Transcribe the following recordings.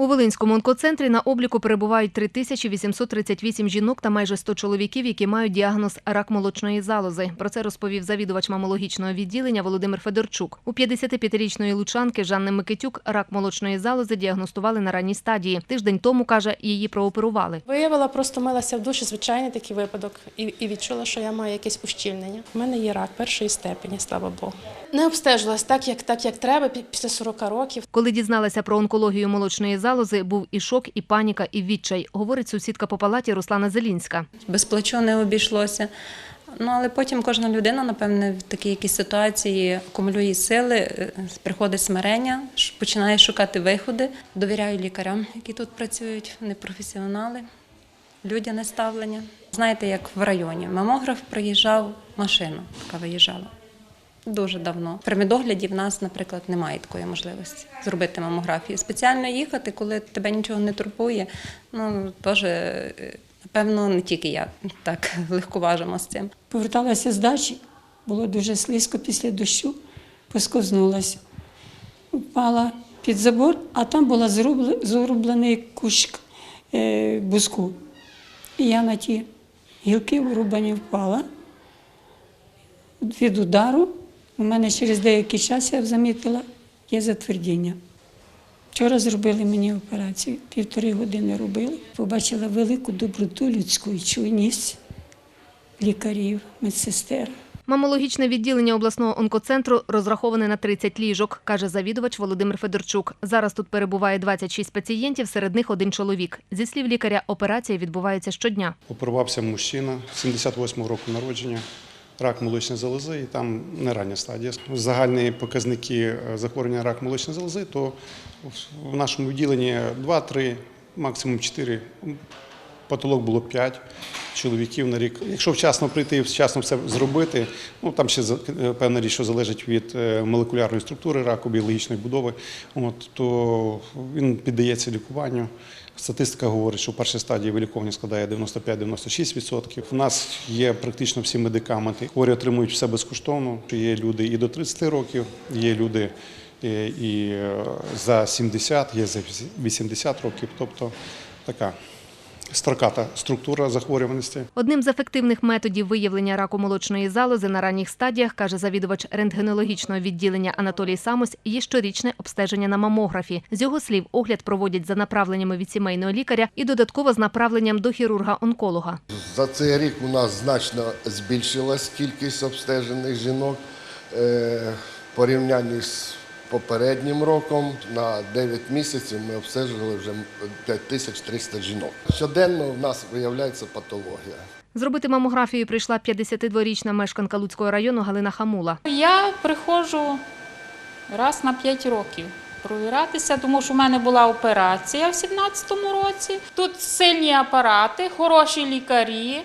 У Волинському онкоцентрі на обліку перебувають 3838 жінок та майже 100 чоловіків, які мають діагноз рак молочної залози. Про це розповів завідувач мамологічного відділення Володимир Федорчук. У 55-річної лучанки Жанни Микитюк рак молочної залози діагностували на ранній стадії. Тиждень тому каже, її прооперували. Виявила, просто милася в душі, звичайний такий випадок, і, і відчула, що я маю якесь ущільнення. У мене є рак першої степені, слава Богу. Не обстежилась так, як так, як треба, після 40 років. Коли дізналася про онкологію молочної залози, був і шок, і паніка, і відчай, говорить сусідка по палаті Руслана Зелінська. без плачу не обійшлося. Ну, але потім кожна людина, напевне, в такій якійсь ситуації акумулює сили, е, приходить смирення, починає шукати виходи. Довіряю лікарям, які тут працюють, вони професіонали, людяне ставлення. Знаєте, як в районі. Мамограф приїжджав, машина така виїжджала. Дуже давно. При медогляді в нас, наприклад, немає такої можливості зробити мамографію. Спеціально їхати, коли тебе нічого не турбує, ну теж, е, напевно, не тільки я так легковажимо з цим. Поверталася з дачі, було дуже слизько після дощу, посковзнулася. Впала під забор, а там була зрубле- зрублений кущ е, буску. І я на ті гілки врубані впала. Від удару у мене через деякий час я замітила, є затвердіння. Вчора зробили мені операцію, півтори години робили. Побачила велику доброту людську і чуйність лікарів, медсестер. Мамологічне відділення обласного онкоцентру розраховане на 30 ліжок, каже завідувач Володимир Федорчук. Зараз тут перебуває 26 пацієнтів, серед них один чоловік. Зі слів лікаря, операції відбуваються щодня. Оперувався мужчина 78-го року народження, рак молочної залози, і там не рання стадія. Загальні показники е, захворювання рак молочної залози, то в нашому відділенні 2-3, максимум 4, потолок було 5 чоловіків на рік. Якщо вчасно прийти і вчасно все зробити, ну там ще е, певна річ, що залежить від е, молекулярної структури раку, біологічної будови, от, то він піддається лікуванню. Статистика говорить, що в першій стадії виліковування складає 95-96%. У нас є практично всі медикаменти. Хворі отримують все безкоштовно. Є люди і до 30 років, є люди е, і за 70, є за 80 років. Тобто така строката структура захворюваності. Одним з ефективних методів виявлення раку молочної залози на ранніх стадіях, каже завідувач рентгенологічного відділення Анатолій Самось, є щорічне обстеження на мамографі. З його слів, огляд проводять за направленнями від сімейного лікаря і додатково з направленням до хірурга-онколога. За цей рік у нас значно збільшилась кількість обстежених жінок е, порівнянні з попереднім роком. На 9 місяців ми обстежили вже 5300 жінок. Щоденно в нас виявляється патологія. Зробити мамографію прийшла 52-річна мешканка Луцького району Галина Хамула. Я приходжу раз на 5 років провіратися, тому що в мене була операція в 17-му році. Тут сильні апарати, хороші лікарі.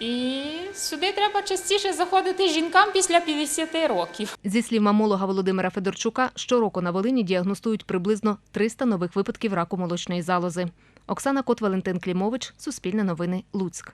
І сюди треба частіше заходити жінкам після 50 років. Зі слів мамолога Володимира Федорчука, щороку на Волині діагностують приблизно 300 нових випадків раку молочної залози. Оксана Кот, Валентин Клімович, Суспільне новини, Луцьк.